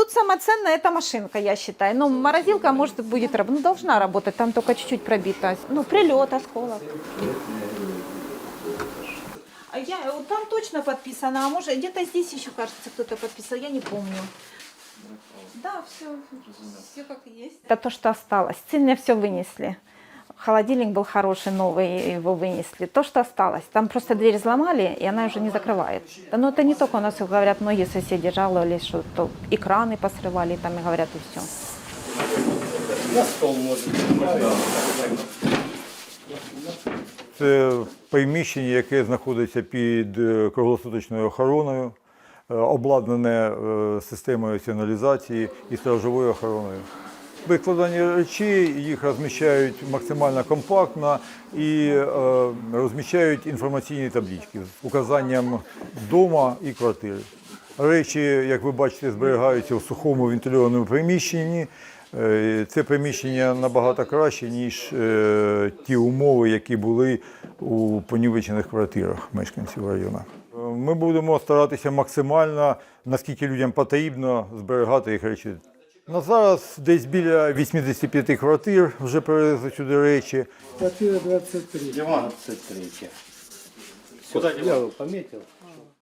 тут самое ценное это машинка, я считаю. Ну, морозилка, может, будет работать, ну, должна работать, там только чуть-чуть пробита. Ну, прилет, осколок. А я, вот там точно подписано, а может, где-то здесь еще, кажется, кто-то подписал, я не помню. Да, все, все как есть. Это то, что осталось. Цельно все вынесли. Холодильник был хороший, новый, его вынесли. То, что осталось. Там просто дверь взломали, и она уже не закрывает. Да, но это не только у нас, говорят, многие соседи жаловались, что то экраны посрывали, там и говорят, и все. На стол може. Це приміщення, яке знаходиться під е, круглосуточною охороною, е, обладнане е, системою сигналізації і стражовою охороною. Викладені речі їх розміщають максимально компактно і е, розміщають інформаційні таблички з указанням дома і квартири. Речі, як ви бачите, зберігаються в сухому вентильованому приміщенні. Е, Це приміщення набагато краще, ніж е, ті умови, які були у понівечених квартирах мешканців району. Ми будемо старатися максимально, наскільки людям потрібно, зберігати їх речі. На зараз десь біля 85 квартир вже привезли сюди речі. Квартира 23. 23. Я его пометил.